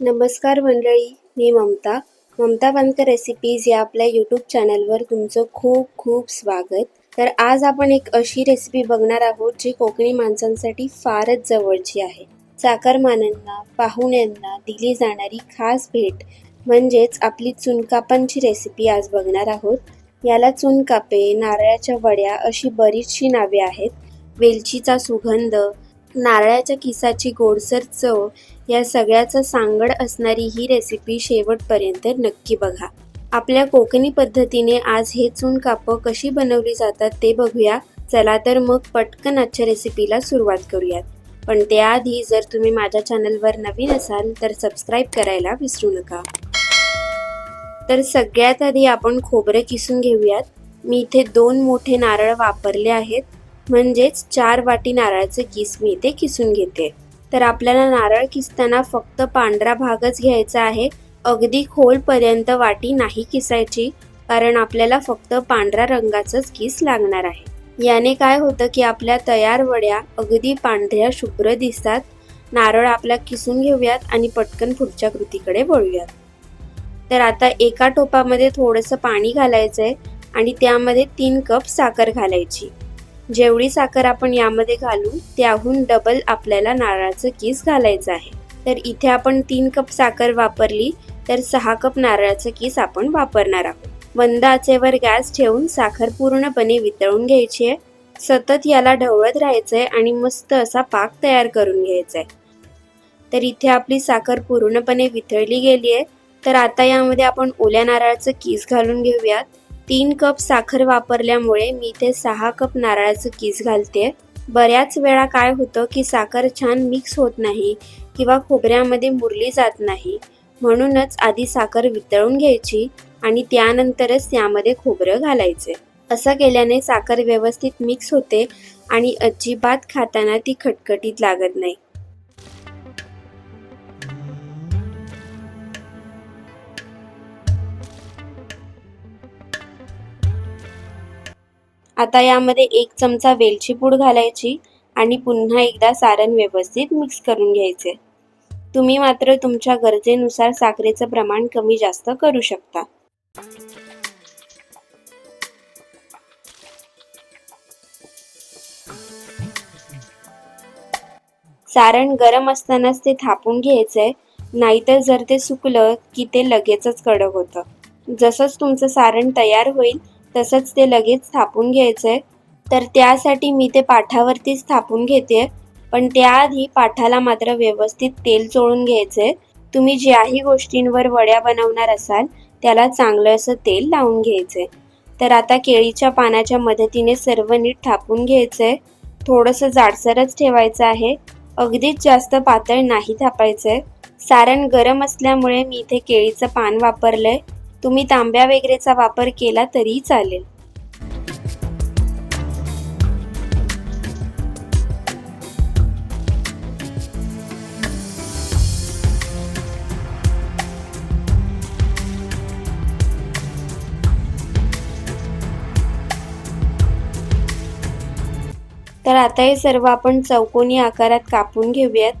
नमस्कार मंडळी मी ममता. ममता बनकर रेसिपीज या आपल्या यूट्यूब चॅनलवर तुमचं खूप खूप स्वागत. तर आज आपण एक अशी रेसिपी बघणार आहोत जी कोकणी माणसांसाठी फारच जवळची आहे. चाकरमानांना पाहुण्यांना दिली जाणारी खास भेट म्हणजेच आपली चुनकापांची रेसिपी आज बघणार आहोत. याला चुनकापे नारळाच्या वड्या अशी बरीचशी नावे आहेत. वेलचीचा सुगंध नारळाच्या किसाची गोडसर चव या सगळ्याचं सांगड असणारी ही रेसिपी शेवटपर्यंत नक्की बघा. आपल्या कोकणी पद्धतीने आज हे चून कापं कशी बनवली जातात ते बघूया. चला तर मग पटकन आजच्या रेसिपीला सुरुवात करूयात. पण त्याआधी जर तुम्ही माझ्या चॅनलवर नवीन असाल तर सबस्क्राईब करायला विसरू नका. तर सगळ्यात आधी आपण खोबरे किसून घेऊयात. मी इथे दोन मोठे नारळ वापरले आहेत. म्हणजेच चार वाटी नारळाचे किस मी इथे किसून घेते. तर आपल्याला नारळ किसताना फक्त पांढरा भागच घ्यायचा आहे. अगदी खोलपर्यंत वाटी नाही किसायची कारण आपल्याला फक्त पांढऱ्या रंगाचंच किस लागणार आहे. याने काय होतं की आपल्या तयार वड्या अगदी पांढऱ्या शुभ्र दिसतात. नारळ आपल्या किसून घेऊयात आणि पटकन पुढच्या कृतीकडे वळूयात. तर आता एका टोपामध्ये थोडंसं पाणी घालायचं आहे आणि त्यामध्ये तीन कप साखर घालायची. जेवढी साखर आपण यामध्ये घालू त्याहून डबल आपल्याला नारळाचं किस घालायचं आहे. तर इथे आपण तीन कप साखर वापरली तर सहा कप नारळाचं किस आपण वापरणार आहोत. मंद आचेवर गॅस ठेवून साखर पूर्णपणे वितळून घ्यायची आहे. सतत याला ढवळत राहायचंय आणि मस्त असा पाक तयार करून घ्यायचा आहे तर इथे आपली साखर पूर्णपणे वितळली गेली आहे तर आता यामध्ये आपण ओल्या नारळाचं किस घालून घेऊयात. तीन कप साखर वापरल्यामुळे मी ते सहा कप नारळाचं किस घालते. बऱ्याच वेळा काय होतं की साखर छान मिक्स होत नाही किंवा खोबऱ्यामध्ये मुरली जात नाही. म्हणूनच आधी साखर वितळून घ्यायची आणि त्यानंतरच त्यामध्ये खोबरं घालायचे. असं केल्याने साखर व्यवस्थित मिक्स होते आणि अजिबात खाताना ती खटखटीत लागत नाही. आता यामध्ये एक चमचा वेलची पूड घालायची आणि पुन्हा एकदा सारण व्यवस्थित मिक्स करून घ्यायचे. तुम्ही मात्र तुमच्या गरजेनुसार साखरेचं प्रमाण कमी जास्त करू शकता. सारण गरम असतानाच ते थापून घ्यायचंय नाहीतर जर ते सुकलं की ते लगेचच कडक होतं. जसंच तुमचं सारण तयार होईल तसंच ते लगेच थापून आहे तर त्यासाठी मी ते पाठावरतीच थापून घेते पण त्याआधी पाठाला मात्र व्यवस्थित तेल चोळून घ्यायचंय. तुम्ही ज्याही गोष्टींवर वड्या बनवणार असाल त्याला चांगलं असं तेल लावून घ्यायचंय. तर आता केळीच्या पानाच्या मदतीने सर्व नीट थापून घ्यायचंय. थोडंसं जाडसरच ठेवायचं आहे. अगदीच जास्त पातळ नाही थापायचंय. सारण गरम असल्यामुळे मी इथे केळीचं पान वापरलंय. तुम्ही तांब्या वगैरेचा वापर केला तरी चालेल. तर आता हे सर्व आपण चौकोनी आकारात कापून घेऊयात.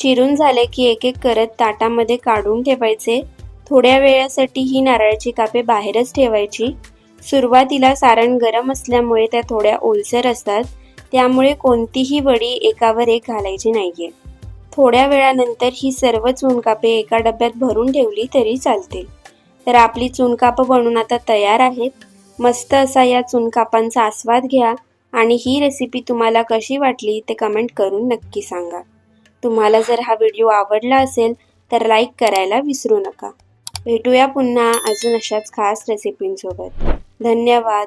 चिरून झाले की एक एक करत ताटामध्ये काढून ठेवायचे. थोड्या वेळासाठी ही नारळाची कापे बाहेरच ठेवायची. सुरुवातीला सारण गरम असल्यामुळे त्या थोड्या ओलसर असतात. त्यामुळे कोणतीही वडी एकावर एक घालायची नाहीये. थोड्या वेळानंतर ही सर्व चुनकापे एका डब्यात भरून ठेवली तरी चालतील. तर आपली चुनकापं बनून आता तयार आहेत. मस्त असा या चुनकापांचा आस्वाद घ्या आणि ही रेसिपी तुम्हाला कशी वाटली ते कमेंट करून नक्की सांगा. तुम्हाला जर हा व्हिडिओ आवडला असेल तर लाईक करायला विसरू नका. भेटूया पुन्हा अजून अशाच खास रेसिपींसोबत धन्यवाद.